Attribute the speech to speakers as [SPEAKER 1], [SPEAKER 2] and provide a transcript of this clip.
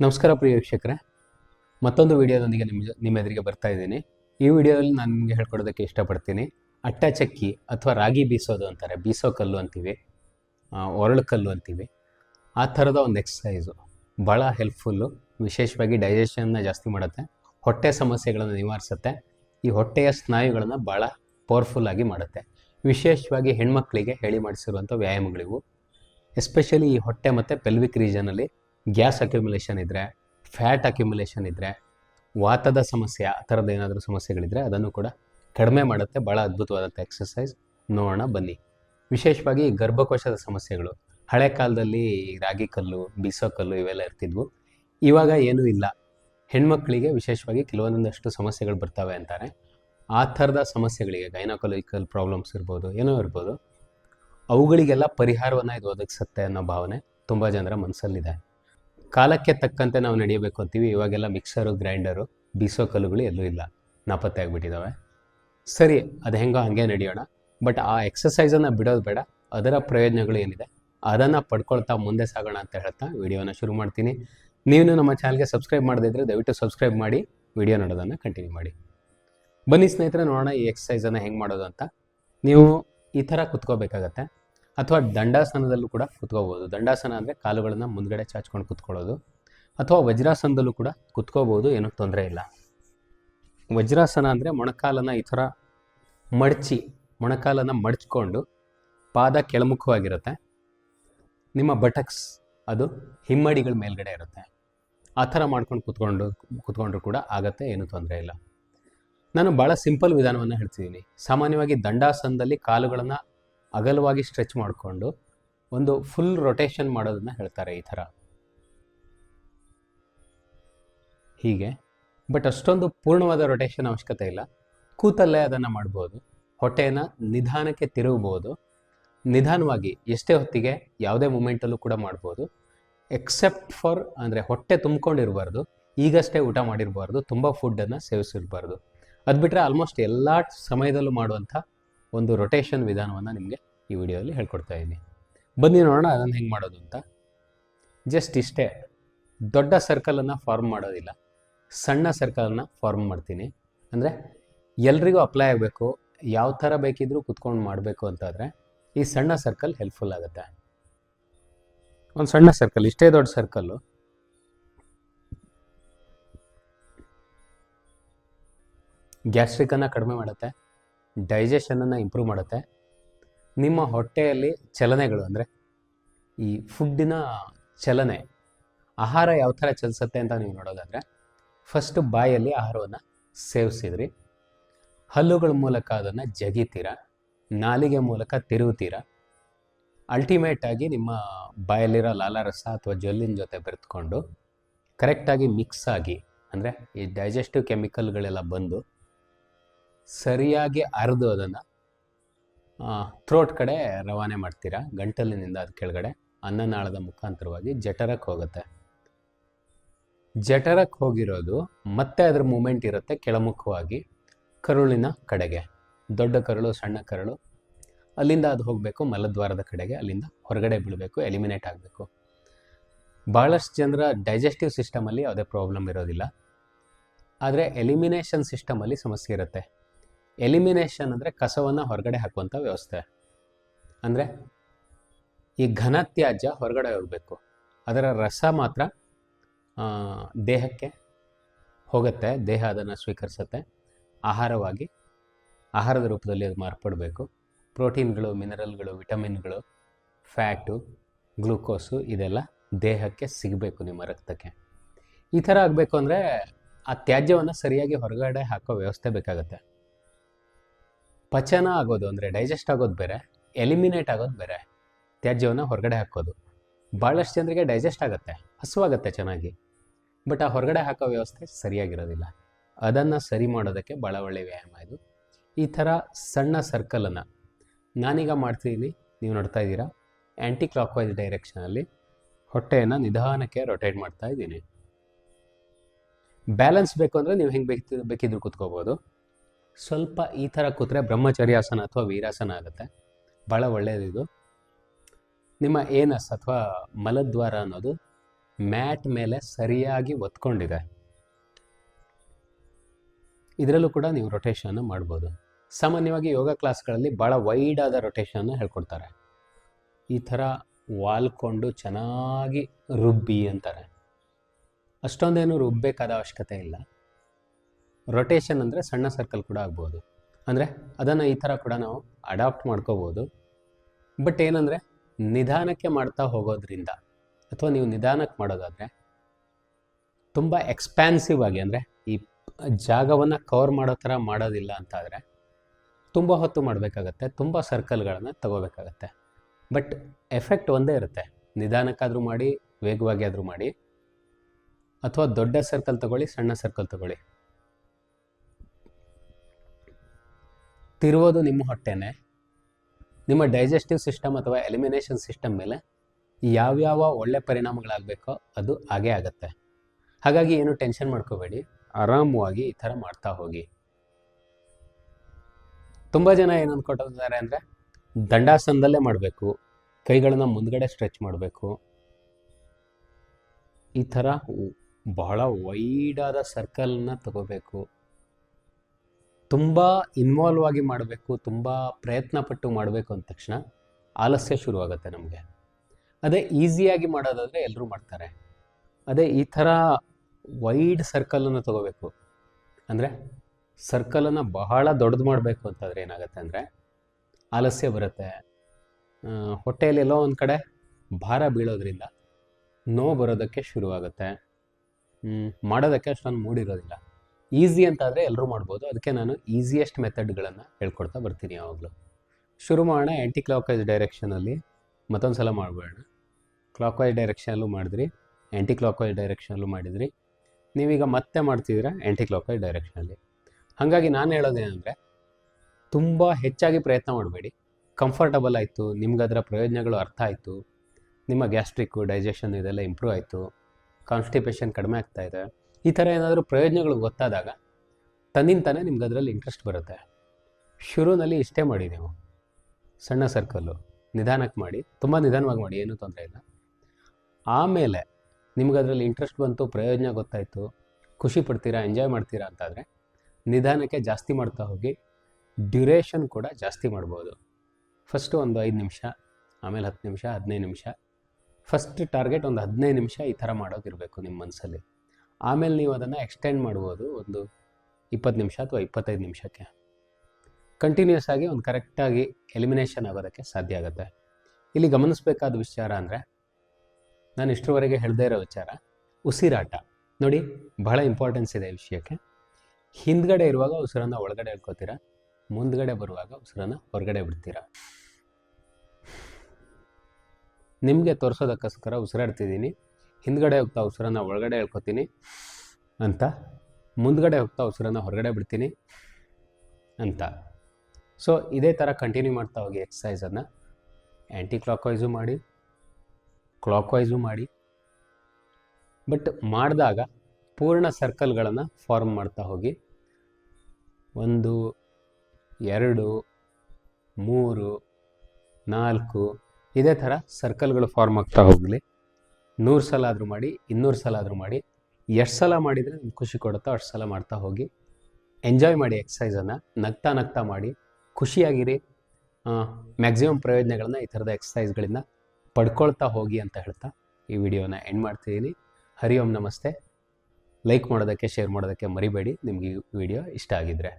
[SPEAKER 1] ನಮಸ್ಕಾರ ಪ್ರಿಯ ವೀಕ್ಷಕರೇ. ಮತ್ತೊಂದು ವಿಡಿಯೋದೊಂದಿಗೆ ನಿಮ್ಮ ನಿಮ್ಮ ಎದುರಿಗೆ ಬರ್ತಾ ಇದ್ದೀನಿ. ಈ ವಿಡಿಯೋದಲ್ಲಿ ನಾನು ನಿಮಗೆ ಹೇಳ್ಕೊಡೋದಕ್ಕೆ ಇಷ್ಟಪಡ್ತೀನಿ. ಅಟ್ಟ ಚಕ್ಕಿ ಅಥವಾ ರಾಗಿ ಬೀಸೋದು ಅಂತಾರೆ. ಬೀಸೋ ಕಲ್ಲು ಅಂತೀವಿ. ಒರಳು ಕಲ್ಲು ಅಂತೀವಿ. ಆ ಥರದ ಒಂದು ಎಕ್ಸಸೈಸು ಭಾಳ ಹೆಲ್ಪ್ಫುಲ್ಲು ವಿಶೇಷವಾಗಿ ಡೈಜೆಷನ್ನ ಜಾಸ್ತಿ ಮಾಡುತ್ತೆ. ಹೊಟ್ಟೆ ಸಮಸ್ಯೆಗಳನ್ನು ನಿವಾರಿಸುತ್ತೆ. ಈ ಹೊಟ್ಟೆಯ ಸ್ನಾಯುಗಳನ್ನು ಭಾಳ ಪವರ್ಫುಲ್ಲಾಗಿ ಮಾಡುತ್ತೆ. ವಿಶೇಷವಾಗಿ ಹೆಣ್ಮಕ್ಳಿಗೆ ಹೇಳಿ ಮಾಡಿಸಿರುವಂಥ ವ್ಯಾಯಾಮಗಳಿವು. ಎಸ್ಪೆಷಲಿ ಈ ಹೊಟ್ಟೆ ಮತ್ತು ಪೆಲ್ವಿಕ್ ರೀಜನಲ್ಲಿ ಗ್ಯಾಸ್ ಅಕ್ಯುಮುಲೇಷನ್ ಇದ್ದರೆ ಫ್ಯಾಟ್ ಅಕ್ಯುಮುಲೇಷನ್ ಇದ್ದರೆ ವಾತದ ಸಮಸ್ಯೆ, ಆ ಥರದ ಏನಾದರೂ ಸಮಸ್ಯೆಗಳಿದ್ದರೆ ಅದನ್ನು ಕೂಡ ಕಡಿಮೆ ಮಾಡುತ್ತೆ. ಭಾಳ ಅದ್ಭುತವಾದಂಥ ಎಕ್ಸಸೈಸ್ ನೋಡೋಣ, ಬನ್ನಿ. ವಿಶೇಷವಾಗಿ ಗರ್ಭಕೋಶದ ಸಮಸ್ಯೆಗಳು. ಹಳೆ ಕಾಲದಲ್ಲಿ ರಾಗಿ ಕಲ್ಲು, ಬಿಸೋ ಕಲ್ಲು ಇವೆಲ್ಲ ಇರ್ತಿದ್ವು. ಇವಾಗ ಏನೂ ಇಲ್ಲ. ಹೆಣ್ಮಕ್ಳಿಗೆ ವಿಶೇಷವಾಗಿ ಕೆಲವೊಂದೊಂದಷ್ಟು ಸಮಸ್ಯೆಗಳು ಬರ್ತವೆ ಅಂತಾರೆ. ಆ ಥರದ ಸಮಸ್ಯೆಗಳಿಗೆ ಗೈನಕೊಲಿಕಲ್ ಪ್ರಾಬ್ಲಮ್ಸ್ ಇರ್ಬೋದು, ಏನೋ ಇರ್ಬೋದು, ಅವುಗಳಿಗೆಲ್ಲ ಪರಿಹಾರವನ್ನು ಇದು ಒದಗಿಸುತ್ತೆ ಅನ್ನೋ ಭಾವನೆ ತುಂಬ ಜನರ ಮನಸ್ಸಲ್ಲಿದೆ. ಕಾಲಕ್ಕೆ ತಕ್ಕಂತೆ ನಾವು ನಡೆಯಬೇಕು ಅಂತೀವಿ. ಇವಾಗೆಲ್ಲ ಮಿಕ್ಸರು, ಗ್ರೈಂಡರು, ಬೀಸೋ ಕಲ್ಲುಗಳು ಎಲ್ಲೂ ಇಲ್ಲ. ನಾಪತ್ತೆ ಆಗಿಬಿಟ್ಟಿದ್ದಾವೆ ಸರಿ, ಅದು ಹೆಂಗೋ ಹಾಗೆ ನಡೆಯೋಣ. ಬಟ್ ಆ ಎಕ್ಸಸೈಸನ್ನು ಬಿಡೋದು ಬೇಡ. ಅದರ ಪ್ರಯೋಜನಗಳು ಏನಿದೆ? ಅದನ್ನು ಪಡ್ಕೊಳ್ತಾ ಮುಂದೆ ಸಾಗೋಣ ಅಂತ ಹೇಳ್ತಾ ವಿಡಿಯೋನ ಶುರು ಮಾಡ್ತೀನಿ. ನೀವು ನಮ್ಮ ಚಾನಲ್ಗೆ ಸಬ್ಸ್ಕ್ರೈಬ್ ಮಾಡದಿದ್ದರೆ ದಯವಿಟ್ಟು ಸಬ್ಸ್ಕ್ರೈಬ್ ಮಾಡಿ, ವಿಡಿಯೋ ನೋಡೋದನ್ನು ಕಂಟಿನ್ಯೂ ಮಾಡಿ. ಬನ್ನಿ ಸ್ನೇಹಿತರೆ, ನೋಡೋಣ ಈ ಎಕ್ಸಸೈಸನ್ನು ಹೆಂಗೆ ಮಾಡೋದು ಅಂತ. ನೀವು ಈ ಥರ ಕುತ್ಕೋಬೇಕಾಗತ್ತೆ. ಅಥವಾ ದಂಡಾಸನದಲ್ಲೂ ಕೂಡ ಕುತ್ಕೋಬೋದು. ದಂಡಾಸನ ಅಂದರೆ ಕಾಲುಗಳನ್ನು ಮುಂದ್ಗಡೆ ಚಾಚ್ಕೊಂಡು ಕುತ್ಕೊಳ್ಳೋದು. ಅಥವಾ ವಜ್ರಾಸನದಲ್ಲೂ ಕೂಡ ಕುತ್ಕೋಬೋದು, ಏನೂ ತೊಂದರೆ ಇಲ್ಲ. ವಜ್ರಾಸನ ಅಂದರೆ ಮೊಣಕಾಲನ್ನು ಈ ಥರ ಮಡಚಿ, ಮೊಣಕಾಲನ್ನು ಮಡಚ್ಕೊಂಡು ಪಾದ ಕೆಳಮುಖವಾಗಿರುತ್ತೆ. ನಿಮ್ಮ ಬಟಕ್ಸ್, ಅದು ಹಿಮ್ಮಡಿಗಳ ಮೇಲ್ಗಡೆ ಇರುತ್ತೆ. ಆ ಥರ ಮಾಡ್ಕೊಂಡು ಕುತ್ಕೊಂಡು, ಕುತ್ಕೊಂಡ್ರು ಕೂಡ ಆಗತ್ತೆ, ಏನೂ ತೊಂದರೆ ಇಲ್ಲ. ನಾನು ಭಾಳ ಸಿಂಪಲ್ ವಿಧಾನವನ್ನು ಹೇಳ್ತಿದ್ದೀನಿ ಸಾಮಾನ್ಯವಾಗಿ ದಂಡಾಸನದಲ್ಲಿ ಕಾಲುಗಳನ್ನು ಅಗಲವಾಗಿ ಸ್ಟ್ರೆಚ್ ಮಾಡಿಕೊಂಡು ಒಂದು ಫುಲ್ ರೊಟೇಷನ್ ಮಾಡೋದನ್ನ ಹೇಳ್ತಾರೆ ಈ ಥರ. ಹೀಗೆ. ಬಟ್ ಅಷ್ಟೊಂದು ಪೂರ್ಣವಾದ ರೊಟೇಷನ್ ಅವಶ್ಯಕತೆ ಇಲ್ಲ. ಕೂತಲ್ಲೇ ಅದನ್ನು ಮಾಡ್ಬೋದು. ಹೊಟ್ಟೆನ ನಿಧಾನಕ್ಕೆ ತಿರುಗಬಹುದು ನಿಧಾನವಾಗಿ ಎಷ್ಟೇ ಹೊತ್ತಿಗೆ ಯಾವುದೇ ಮೂಮೆಂಟಲ್ಲೂ ಕೂಡ ಮಾಡ್ಬೋದು. ಎಕ್ಸೆಪ್ಟ್ ಫಾರ್ ಅಂದರೆ ಹೊಟ್ಟೆ ತುಂಬ್ಕೊಂಡಿರಬಾರ್ದು. ಈಗಷ್ಟೇ ಊಟ ಮಾಡಿರಬಾರ್ದು. ತುಂಬ ಫುಡ್ಡನ್ನು ಸೇವಿಸಿರಬಾರ್ದು. ಅದು ಬಿಟ್ಟರೆ ಆಲ್ಮೋಸ್ಟ್ ಎಲ್ಲ ಸಮಯದಲ್ಲೂ ಮಾಡುವಂಥ ಒಂದು ರೊಟೇಷನ್ ವಿಧಾನವನ್ನು ನಿಮಗೆ ಈ ವಿಡಿಯೋದಲ್ಲಿ ಹೇಳ್ಕೊಡ್ತಾ ಇದ್ದೀನಿ. ಬನ್ನಿ ನೋಡೋಣ ಅದನ್ನು ಹೆಂಗೆ ಮಾಡೋದು ಅಂತ. ಜಸ್ಟ್ ಇಷ್ಟೇ. ದೊಡ್ಡ ಸರ್ಕಲನ್ನು ಫಾರ್ಮ್ ಮಾಡೋದಿಲ್ಲ. ಸಣ್ಣ ಸರ್ಕಲನ್ನು ಫಾರ್ಮ್ ಮಾಡ್ತೀನಿ. ಅಂದರೆ ಎಲ್ರಿಗೂ ಅಪ್ಲೈ ಆಗಬೇಕು. ಯಾವ ಥರ ಬೇಕಿದ್ರೂ ಕುತ್ಕೊಂಡು ಮಾಡಬೇಕು ಅಂತಾದರೆ ಈ ಸಣ್ಣ ಸರ್ಕಲ್ ಹೆಲ್ಪ್ಫುಲ್ ಆಗುತ್ತೆ. ಒಂದು ಸಣ್ಣ ಸರ್ಕಲ್ ಇಷ್ಟೇ ದೊಡ್ಡ ಸರ್ಕಲ್ಲು ಗ್ಯಾಸ್ಟ್ರಿಕನ್ನು ಕಡಿಮೆ ಮಾಡುತ್ತೆ. ಡೈಜೆಷನನ್ನು ಇಂಪ್ರೂವ್ ಮಾಡುತ್ತೆ. ನಿಮ್ಮ ಹೊಟ್ಟೆಯಲ್ಲಿ ಚಲನೆಗಳು ಅಂದರೆ ಈ ಫುಡ್ಡಿನ ಚಲನೆ, ಆಹಾರ ಯಾವ ಥರ ಚಲಿಸುತ್ತೆ ಅಂತ ನೀವು ನೋಡೋದಾದರೆ ಫಸ್ಟು ಬಾಯಲ್ಲಿ ಆಹಾರವನ್ನು ಸೇವಿಸಿದ್ರಿ. ಹಲ್ಲುಗಳ ಮೂಲಕ ಅದನ್ನು ಜಗಿತೀರ? ನಾಲಿಗೆ ಮೂಲಕ ತಿರುಗುತ್ತೀರ? ಅಲ್ಟಿಮೇಟ್ ಆಗಿ ನಿಮ್ಮ ಬಾಯಲ್ಲಿರೋ ಲಾಲಾರಸ ಅಥವಾ ಜೊಲ್ಲಿನ ಜೊತೆ ಬೆರೆತ್ಕೊಂಡು ಕರೆಕ್ಟಾಗಿ ಮಿಕ್ಸ್ ಆಗಿ ಅಂದರೆ ಈ ಡೈಜೆಸ್ಟಿವ್ ಕೆಮಿಕಲ್ಗಳೆಲ್ಲ ಬಂದು ಸರಿಯಾಗಿ ಅರೆದು ಅದನ್ನು ಥ್ರೋಟ್ ಕಡೆ ರವಾನೆ ಮಾಡ್ತೀರಾ? ಗಂಟಲಿನಿಂದ ಅದು ಕೆಳಗಡೆ, ಅನ್ನನಾಳದ ಮುಖಾಂತರವಾಗಿ ಜಠರಕ್ಕೆ ಹೋಗುತ್ತೆ. ಜಠರಕ್ಕೆ ಹೋಗಿರೋದು ಮತ್ತೆ ಅದರ ಮೂಮೆಂಟ್ ಇರುತ್ತೆ ಕೆಳಮುಖವಾಗಿ ಕರುಳಿನ ಕಡೆಗೆ. ದೊಡ್ಡ ಕರುಳು, ಸಣ್ಣ ಕರುಳು, ಅಲ್ಲಿಂದ ಅದು ಹೋಗಬೇಕು, ಮಲದ್ವಾರದ ಕಡೆಗೆ, ಅಲ್ಲಿಂದ ಹೊರಗಡೆ ಬೀಳಬೇಕು ಎಲಿಮಿನೇಟ್ ಆಗಬೇಕು. ಭಾಳಷ್ಟು ಜನರ ಡೈಜೆಸ್ಟಿವ್ ಸಿಸ್ಟಮಲ್ಲಿ ಯಾವುದೇ ಪ್ರಾಬ್ಲಮ್ ಇರೋದಿಲ್ಲ. ಆದರೆ ಎಲಿಮಿನೇಷನ್ ಸಿಸ್ಟಮಲ್ಲಿ ಸಮಸ್ಯೆ ಇರುತ್ತೆ. ಎಲಿಮಿನೇಷನ್ ಅಂದರೆ ಕಸವನ್ನು ಹೊರಗಡೆ ಹಾಕುವಂಥ ವ್ಯವಸ್ಥೆ. ಅಂದರೆ ಈ ಘನ ತ್ಯಾಜ್ಯ ಹೊರಗಡೆ ಹೋಗಬೇಕು. ಅದರ ರಸ ಮಾತ್ರ ದೇಹಕ್ಕೆ ಹೋಗುತ್ತೆ, ದೇಹ ಅದನ್ನು ಸ್ವೀಕರಿಸುತ್ತೆ. ಆಹಾರವಾಗಿ, ಆಹಾರದ ರೂಪದಲ್ಲಿ ಅದು ಮಾರ್ಪಡಬೇಕು. ಪ್ರೋಟೀನ್ಗಳು, ಮಿನರಲ್ಗಳು, ವಿಟಮಿನ್ಗಳು, ಫ್ಯಾಟು, ಗ್ಲೂಕೋಸು ಇದೆಲ್ಲ ದೇಹಕ್ಕೆ ಸಿಗಬೇಕು ನಿಮ್ಮ ರಕ್ತಕ್ಕೆ. ಈ ಥರ ಆಗಬೇಕು ಅಂದರೆ ಆ ತ್ಯಾಜ್ಯವನ್ನು ಸರಿಯಾಗಿ ಹೊರಗಡೆ ಹಾಕೋ ವ್ಯವಸ್ಥೆ ಬೇಕಾಗುತ್ತೆ. ಪಚನ ಆಗೋದು ಅಂದರೆ ಡೈಜೆಸ್ಟ್ ಆಗೋದು ಬೇರೆ ಎಲಿಮಿನೇಟ್ ಆಗೋದು ಬೇರೆ, ತ್ಯಾಜ್ಯವನ್ನು ಹೊರಗಡೆ ಹಾಕೋದು. ಭಾಳಷ್ಟು ಜನರಿಗೆ ಡೈಜೆಸ್ಟ್ ಆಗುತ್ತೆ ಹಸುವಾಗುತ್ತೆ ಚೆನ್ನಾಗಿ. ಬಟ್ ಆ ಹೊರಗಡೆ ಹಾಕೋ ವ್ಯವಸ್ಥೆ ಸರಿಯಾಗಿರೋದಿಲ್ಲ. ಅದನ್ನು ಸರಿ ಮಾಡೋದಕ್ಕೆ ಭಾಳ ಒಳ್ಳೆಯ ವ್ಯಾಯಾಮ ಇದು. ಈ ಥರ ಸಣ್ಣ ಸರ್ಕಲನ್ನು ನಾನೀಗ ಮಾಡ್ತಿದ್ದೀನಿ ನೀವು ನೋಡ್ತಾ ಇದ್ದೀರಾ. ಆ್ಯಂಟಿ ಕ್ಲಾಕ್ ವೈಸ್ ಡೈರೆಕ್ಷನಲ್ಲಿ ಹೊಟ್ಟೆಯನ್ನು ನಿಧಾನಕ್ಕೆ ರೊಟೇಟ್ ಮಾಡ್ತಾ ಇದ್ದೀನಿ. ಬ್ಯಾಲೆನ್ಸ್ ಬೇಕು ಅಂದರೆ ನೀವು ಹೆಂಗೆ ಬೇಕಿದ್ರು ಬೇಕಿದ್ರು ಕೂತ್ಕೋಬೋದು. ಸ್ವಲ್ಪ ಈ ಥರ ಕೂತ್ರೆ ಬ್ರಹ್ಮಚರ್ಯಾಸನ ಅಥವಾ ವೀರಾಸನ ಆಗುತ್ತೆ. ಭಾಳ ಒಳ್ಳೆಯದಿದು ನಿಮ್ಮ ಏನಸ್ ಅಥವಾ ಮಲದ್ವಾರ ಅನ್ನೋದು ಮ್ಯಾಟ್ ಮೇಲೆ ಸರಿಯಾಗಿ ಒತ್ಕೊಂಡಿದೆ. ಇದರಲ್ಲೂ ಕೂಡ ನೀವು ರೊಟೇಷನ್ ಮಾಡ್ಬೋದು. ಸಾಮಾನ್ಯವಾಗಿ ಯೋಗ ಕ್ಲಾಸ್ಗಳಲ್ಲಿ ಭಾಳ ವೈಡ್ ಆದ ರೊಟೇಷನ್ ಹೇಳ್ಕೊಡ್ತಾರೆ. ಈ ಥರ ವಾಲ್ಕೊಂಡು ಚೆನ್ನಾಗಿ ರುಬ್ಬಿ ಅಂತಾರೆ. ಅಷ್ಟೊಂದೇನು ರುಬ್ಬಬೇಕಾದ ಅವಶ್ಯಕತೆ ಇಲ್ಲ. ರೊಟೇಷನ್ ಅಂದರೆ ಸಣ್ಣ ಸರ್ಕಲ್ ಕೂಡ ಆಗ್ಬೋದು. ಅಂದರೆ ಅದನ್ನು ಈ ಥರ ಕೂಡ ನಾವು ಅಡಾಪ್ಟ್ ಮಾಡ್ಕೋಬೋದು. ಬಟ್ ಏನಂದರೆ ನಿಧಾನಕ್ಕೆ ಮಾಡ್ತಾ ಹೋಗೋದ್ರಿಂದ ಅಥವಾ ನೀವು ನಿಧಾನಕ್ಕೆ ಮಾಡೋದಾದರೆ ತುಂಬ ಎಕ್ಸ್ಪ್ಯಾನ್ಸಿವ್ ಆಗಿ ಅಂದರೆ ಈ ಜಾಗವನ್ನು ಕವರ್ ಮಾಡೋ ಥರ ಮಾಡೋದಿಲ್ಲ ಅಂತಾದರೆ ತುಂಬ ಹೊತ್ತು ಮಾಡಬೇಕಾಗತ್ತೆ, ತುಂಬ ಸರ್ಕಲ್ಗಳನ್ನು ತಗೋಬೇಕಾಗತ್ತೆ. ಬಟ್ ಎಫೆಕ್ಟ್ ಒಂದೇ ಇರುತ್ತೆ. ನಿಧಾನಕ್ಕಾದರೂ ಮಾಡಿ, ವೇಗವಾಗಿ ಆದರೂ ಮಾಡಿ. ಅಥವಾ ದೊಡ್ಡ ಸರ್ಕಲ್ ತಗೊಳ್ಳಿ, ಸಣ್ಣ ಸರ್ಕಲ್ ತಗೊಳ್ಳಿ. ತಿರುವುದು ನಿಮ್ಮ ಹೊಟ್ಟೆನೇ. ನಿಮ್ಮ ಡೈಜೆಸ್ಟಿವ್ ಸಿಸ್ಟಮ್ ಅಥವಾ ಎಲಿಮಿನೇಷನ್ ಸಿಸ್ಟಮ್ ಮೇಲೆ ಯಾವ್ಯಾವ ಒಳ್ಳೆ ಪರಿಣಾಮಗಳಾಗಬೇಕೋ ಅದು ಹಾಗೇ ಆಗುತ್ತೆ. ಹಾಗಾಗಿ ಏನು ಟೆನ್ಷನ್ ಮಾಡ್ಕೋಬೇಡಿ. ಆರಾಮವಾಗಿ ಈ ಥರ ಮಾಡ್ತಾ ಹೋಗಿ. ತುಂಬ ಜನ ಏನು ಅಂದ್ಕೊಟ್ಟಿದ್ದಾರೆ ಅಂದರೆ ದಂಡಾಸನದಲ್ಲೇ ಮಾಡಬೇಕು. ಕೈಗಳನ್ನು ಮುಂದ್ಗಡೆ ಸ್ಟ್ರೆಚ್ ಮಾಡಬೇಕು. ಈ ಥರ ಬಹಳ ವೈಡಾದ ಸರ್ಕಲ್ನ ತಗೋಬೇಕು. ತುಂಬ ಇನ್ವಾಲ್ವ್ ಆಗಿ ಮಾಡಬೇಕು, ತುಂಬ ಪ್ರಯತ್ನ ಪಟ್ಟು ಮಾಡಬೇಕು ಅಂದ ತಕ್ಷಣ ಆಲಸ್ಯ ಶುರುವಾಗುತ್ತೆ ನಮಗೆ. ಅದೇ ಈಸಿಯಾಗಿ ಮಾಡೋದಾದರೆ ಎಲ್ಲರೂ ಮಾಡ್ತಾರೆ. ಅದೇ ಈ ಥರ ವೈಡ್ ಸರ್ಕಲನ್ನು ತಗೋಬೇಕು. ಅಂದರೆ ಸರ್ಕಲನ್ನು ಬಹಳ ದೊಡ್ಡದು ಮಾಡಬೇಕು ಅಂತಂದರೆ ಏನಾಗುತ್ತೆ ಅಂದರೆ ಆಲಸ್ಯ ಬರುತ್ತೆ. ಹೊಟ್ಟೆಯಲ್ಲಿ ಎಲ್ಲೋ ಒಂದು ಕಡೆ ಭಾರ ಬೀಳೋದ್ರಿಂದ ನೋವು ಬರೋದಕ್ಕೆ ಶುರುವಾಗುತ್ತೆ. ಮಾಡೋದಕ್ಕೆ ಅಷ್ಟೊಂದು ಮೂಡಿರೋದಿಲ್ಲ ಈಸಿ ಅಂತಾದರೆ ಎಲ್ಲರೂ ಮಾಡ್ಬೋದು. ಅದಕ್ಕೆ ನಾನು ಈಸಿಯೆಸ್ಟ್ ಮೆಥಡ್ಗಳನ್ನು ಹೇಳ್ಕೊಡ್ತಾ ಬರ್ತೀನಿ ಯಾವಾಗಲೂ. ಶುರು ಮಾಡೋಣ ಆ್ಯಂಟಿ ಕ್ಲಾಕ್ ವೈಸ್ ಡೈರೆಕ್ಷನಲ್ಲಿ ಮತ್ತೊಂದು ಸಲ ಮಾಡಬೇಡ ಕ್ಲಾಕ್ ವೈಸ್ ಡೈರೆಕ್ಷನಲ್ಲೂ ಮಾಡಿದ್ರಿ ಆ್ಯಂಟಿ ಕ್ಲಾಕ್ ವೈಸ್ ಡೈರೆಕ್ಷನಲ್ಲೂ ಮಾಡಿದ್ರಿ. ನೀವೀಗ ಮತ್ತೆ ಮಾಡ್ತಿದ್ದೀರಾ ಆ್ಯಂಟಿ ಕ್ಲಾಕ್ ವೈಸ್ ಡೈರೆಕ್ಷನಲ್ಲಿ ಹಾಗಾಗಿ ನಾನು ಹೇಳೋದೇನೆಂದರೆ, ತುಂಬ ಹೆಚ್ಚಾಗಿ ಪ್ರಯತ್ನ ಮಾಡಬೇಡಿ. ಕಂಫರ್ಟಬಲ್ ಆಯಿತು ನಿಮ್ಗೆ ಅದರ ಪ್ರಯೋಜನಗಳು ಅರ್ಥ ಆಯಿತು. ನಿಮ್ಮ ಗ್ಯಾಸ್ಟ್ರಿಕ್ಕು ಡೈಜೆಷನ್ ಇದೆಲ್ಲ ಇಂಪ್ರೂವ್ ಆಯಿತು. ಕಾನ್ಸ್ಟಿಪೇಷನ್ ಕಡಿಮೆ ಆಗ್ತಾ ಇದೆ. ಈ ಥರ ಏನಾದರೂ ಪ್ರಯೋಜನಗಳು ಗೊತ್ತಾದಾಗ ತನ್ನಿಂತಾನೆ ನಿಮ್ಗೆ ಅದರಲ್ಲಿ ಇಂಟ್ರೆಸ್ಟ್ ಬರುತ್ತೆ. ಶುರುನಲ್ಲಿ ಇಷ್ಟೇ ಮಾಡಿ ನೀವು. ಸಣ್ಣ ಸರ್ಕಲ್ಲು ನಿಧಾನಕ್ಕೆ ಮಾಡಿ, ತುಂಬ ನಿಧಾನವಾಗಿ ಮಾಡಿ, ಏನೂ ತೊಂದರೆ ಇಲ್ಲ. ಆಮೇಲೆ ನಿಮ್ಗೆ ಅದರಲ್ಲಿ ಇಂಟ್ರೆಸ್ಟ್ ಬಂತು, ಪ್ರಯೋಜನ ಗೊತ್ತಾಯಿತು, ಖುಷಿ ಪಡ್ತೀರಾ ಎಂಜಾಯ್ ಮಾಡ್ತೀರಾ ಅಂತಾದರೆ ನಿಧಾನಕ್ಕೆ ಜಾಸ್ತಿ ಮಾಡ್ತಾ ಹೋಗಿ ಡ್ಯುರೇಷನ್ ಕೂಡ ಜಾಸ್ತಿ ಮಾಡ್ಬೋದು. ಫಸ್ಟು ಒಂದು ಐದು ನಿಮಿಷ, ಆಮೇಲೆ ಹತ್ತು ನಿಮಿಷ, ಹದಿನೈದು ನಿಮಿಷ. ಫಸ್ಟ್ ಟಾರ್ಗೆಟ್ ಒಂದು ಹದಿನೈದು ನಿಮಿಷ ಈ ಥರ ಮಾಡೋದಿರಬೇಕು ನಿಮ್ಮ ಮನಸ್ಸಲ್ಲಿ ಆಮೇಲೆ ನೀವು ಅದನ್ನು ಎಕ್ಸ್ಟೆಂಡ್ ಮಾಡ್ಬೋದು ಒಂದು ಇಪ್ಪತ್ತು ನಿಮಿಷ ಅಥವಾ ಇಪ್ಪತ್ತೈದು ನಿಮಿಷಕ್ಕೆ. ಕಂಟಿನ್ಯೂಸ್ ಆಗಿ ಒಂದು ಕರೆಕ್ಟಾಗಿ ಎಲಿಮಿನೇಷನ್ ಆಗೋದಕ್ಕೆ ಸಾಧ್ಯ ಆಗುತ್ತೆ. ಇಲ್ಲಿ ಗಮನಿಸಬೇಕಾದ ವಿಚಾರ ಅಂದರೆ, ನಾನು ಇಷ್ಟರವರೆಗೆ ಹೇಳದೇ ಇರೋ ವಿಚಾರ, ಉಸಿರಾಟ. ನೋಡಿ, ಬಹಳ ಇಂಪಾರ್ಟೆನ್ಸ್ ಇದೆ ವಿಷಯಕ್ಕೆ. ಹಿಂದ್ಗಡೆ ಇರುವಾಗ ಉಸಿರನ್ನು ಒಳಗಡೆ ಇಟ್ಕೋತೀರಾ ಮುಂದ್ಗಡೆ ಬರುವಾಗ ಉಸಿರನ್ನು ಹೊರಗಡೆ ಬಿಡ್ತೀರಾ? ನಿಮಗೆ ತೋರಿಸೋದಕ್ಕೋಸ್ಕರ ಉಸಿರಾಡ್ತಿದ್ದೀನಿ. ಹಿಂದ್ಗಡೆ ಹೋಗ್ತಾ ಉಸಿರನ್ನು ಒಳಗಡೆ ಹೇಳ್ಕೊತೀನಿ ಅಂತ. ಮುಂದ್ಗಡೆ ಹೋಗ್ತಾ ಉಸಿರನ್ನು ಹೊರಗಡೆ ಬಿಡ್ತೀನಿ ಅಂತ. ಸೊ ಇದೇ ಥರ ಕಂಟಿನ್ಯೂ ಮಾಡ್ತಾ ಹೋಗಿ ಎಕ್ಸಸೈಸನ್ನು ಆ್ಯಂಟಿ ಕ್ಲಾಕ್ ವೈಸು ಮಾಡಿ ಕ್ಲಾಕ್ ವೈಸು ಮಾಡಿ. ಬಟ್ ಮಾಡಿದಾಗ ಪೂರ್ಣ ಸರ್ಕಲ್ಗಳನ್ನು ಫಾರ್ಮ್ ಮಾಡ್ತಾ ಹೋಗಿ. ಒಂದು, ಎರಡು, ಮೂರು, ನಾಲ್ಕು, ಇದೇ ಥರ ಸರ್ಕಲ್ಗಳು ಫಾರ್ಮ್ ಆಗ್ತಾ ಹೋಗಲಿ. ನೂರು ಸಲ ಆದರೂ ಮಾಡಿ, ಇನ್ನೂರು ಸಲ ಆದರೂ ಮಾಡಿ, ಎಷ್ಟು ಸಲ ಮಾಡಿದರೆ ನಿಮ್ಗೆ ಖುಷಿ ಕೊಡುತ್ತೋ ಅಷ್ಟು ಸಲ ಮಾಡ್ತಾ ಹೋಗಿ ಎಂಜಾಯ್ ಮಾಡಿ ಎಕ್ಸಸೈಸನ್ನು ನಗ್ತಾ ನಗ್ತಾ ಮಾಡಿ, ಖುಷಿಯಾಗಿರಿ ಮ್ಯಾಕ್ಸಿಮಮ್ ಪ್ರಯೋಜನಗಳನ್ನ ಈ ಥರದ ಎಕ್ಸಸೈಸ್ಗಳಿಂದ ಪಡ್ಕೊಳ್ತಾ ಹೋಗಿ ಅಂತ ಹೇಳ್ತಾ ಈ ವಿಡಿಯೋನ ಎಂಡ್ ಮಾಡ್ತಿದ್ದೀನಿ ಹರಿ ಓಂ ನಮಸ್ತೆ. ಲೈಕ್ ಮಾಡೋದಕ್ಕೆ ಶೇರ್ ಮಾಡೋದಕ್ಕೆ ಮರಿಬೇಡಿ. ನಿಮಗೆ ಈ ವಿಡಿಯೋ ಇಷ್ಟ ಆಗಿದ್ರೆ.